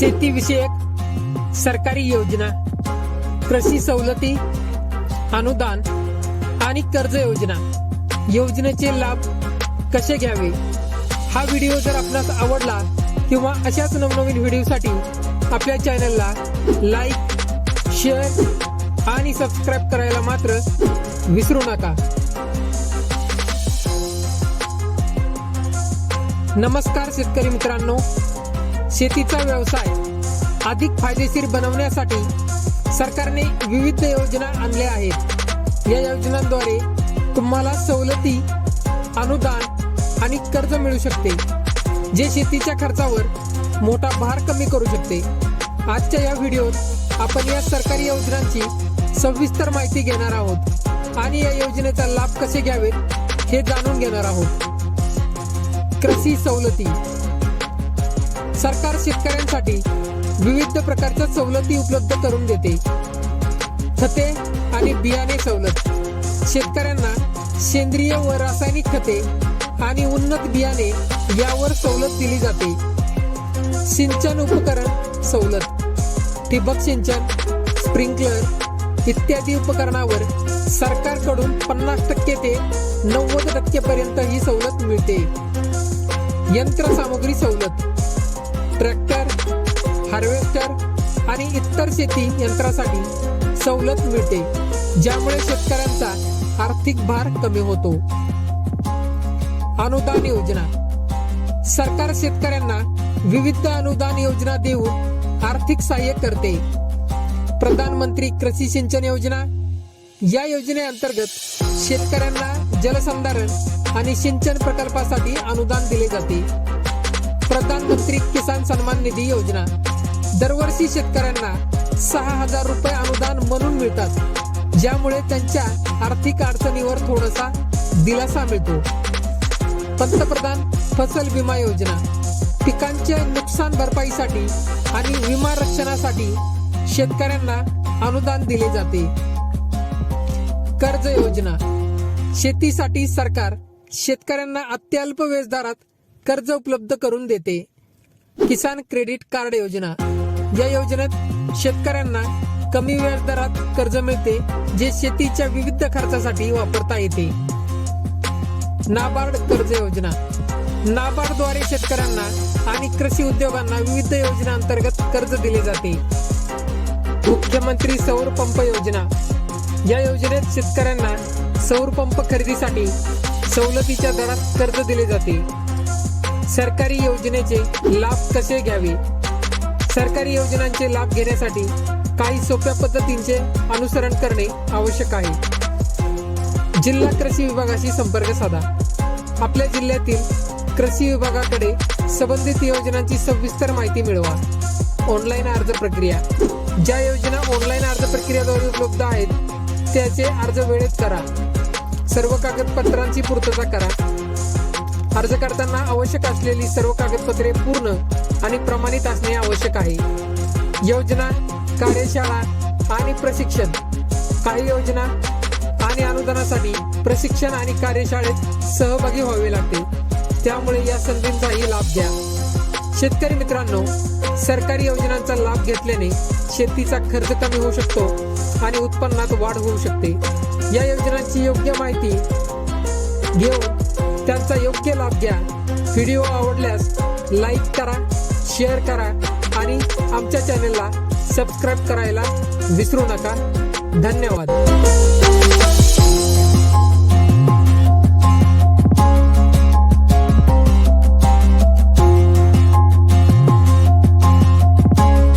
शेतीविषयक सरकारी योजना कृषी सवलती अनुदान आणि कर्ज योजना. योजनेचे लाभ कसे घ्यावे? हा व्हिडिओ जर आपणास आवडला किंवा अशाच नवनवीन व्हिडिओसाठी आपल्या चॅनलला लाईक शेअर आणि सबस्क्राईब करायला मात्र विसरू नका. नमस्कार शेतकरी मित्रांनो. शेतीचा व्यवसाय अधिक फायदेशीर बनवण्यासाठी सरकारने विविध योजना आणल्या आहेत. या योजनांद्वारे तुम्हाला सवलती अनुदान आणि कर्ज मिळू शकते जे शेतीच्या खर्चावर मोठा भार कमी करू शकते. आजच्या या व्हिडिओत आपण या सरकारी योजनांची सविस्तर माहिती घेणार आहोत आणि या योजनेचा लाभ कसे घ्यावेत हे जाणून घेणार आहोत. कृषी सवलती. सरकार शेतकऱ्यांसाठी विविध प्रकारच्या सवलती उपलब्ध करून देते. खते आणि बियाणे सवलत. शेतकऱ्यांना सेंद्रिय व रासायनिक खते आणि उन्नत बियाणे यावर सवलत दिली जाते. सिंचन उपकरण सवलत. ठिबक सिंचन स्प्रिंकलर इत्यादी उपकरणावर सरकारकडून पन्नास टक्के ते नव्वद टक्के पर्यंत ही सवलत मिळते. यंत्रसामुग्री सवलत. ट्रॅक्टर हार्वेस्टर आणि इतर शेती यंत्रासाठी सवलत मिळते ज्यामुळे शेतकऱ्यांचा आर्थिक भार कमी होतो. अनुदान योजना. सरकार शेतकऱ्यांना विविध अनुदान योजना देऊन आर्थिक सहाय्य करते. प्रधानमंत्री कृषी सिंचन योजना. या योजनेअंतर्गत शेतकऱ्यांना जलसंधारण आणि सिंचन प्रकल्पासाठी अनुदान दिले जाते. प्रधानमंत्री किसान सन्मान निधी योजना. दरवर्षी शेतकऱ्यांना सहा हजार रुपये अनुदान म्हणून मिळतात. ज्यामुळे त्यांच्या आर्थिक अडचणीवर थोडासा दिलासा मिळतो. पंतप्रधान फसल विमा योजना. पिकांच्या नुकसान भरपाईसाठी आणि विमा रक्षणासाठी शेतकऱ्यांना अनुदान दिले जाते. कर्ज योजना. शेतीसाठी सरकार शेतकऱ्यांना अत्यल्प व्याजदरात कर्ज उपलब्ध करून देते. किसान क्रेडिट कार्ड योजना. या योजनेत शेतकऱ्यांना कमी व्याजदरात कर्ज मिळते जे शेतीच्या विविध खर्चासाठी वापरता येते. नाबार्ड कर्ज योजना. नाबार्डद्वारे शेतकऱ्यांना आणि कृषी उद्योगांना विविध योजना अंतर्गत कर्ज दिले जाते. मुख्यमंत्री सौर पंप योजना. या योजनेत शेतकऱ्यांना सौर पंप खरेदीसाठी सवलतीच्या दरात कर्ज दिले जाते. सरकारी योजनेचे लाभ कसे घ्यावे? सरकारी योजनांचे लाभ घेण्यासाठी काही सोप्या पद्धतींचे अनुसरण करणे आवश्यक आहे. जिल्हा कृषी विभागाशी संपर्क साधा. आपल्या जिल्ह्यातील कृषी विभागाकडे संबंधित योजनांची सविस्तर माहिती मिळवा. ऑनलाईन अर्ज प्रक्रिया. ज्या योजना ऑनलाईन अर्ज प्रक्रियाद्वारे उपलब्ध आहेत त्याचे अर्ज वेळेत करा. सर्व कागदपत्रांची पूर्तता करा. अर्ज करताना आवश्यक असलेली सर्व कागदपत्रे पूर्ण आणि प्रमाणित असणे आवश्यक आहे. योजना कार्यशाळा आणि प्रशिक्षण. काही योजना आणि अनुदानासाठी प्रशिक्षण आणि कार्यशाळेत सहभागी व्हावे लागते. त्यामुळे या संधींचाही लाभ घ्या. शेतकरी मित्रांनो सरकारी योजनांचा लाभ घेतल्याने शेतीचा खर्च कमी होऊ शकतो आणि उत्पन्नात वाढ होऊ शकते. या योजनांची योग्य माहिती घेऊन त्यांचा योग्य लाभ घ्या. व्हिडिओ आवडल्यास लाईक करा शेअर करा आणि आमच्या चॅनलला सबस्क्राईब करायला विसरू नका. धन्यवाद.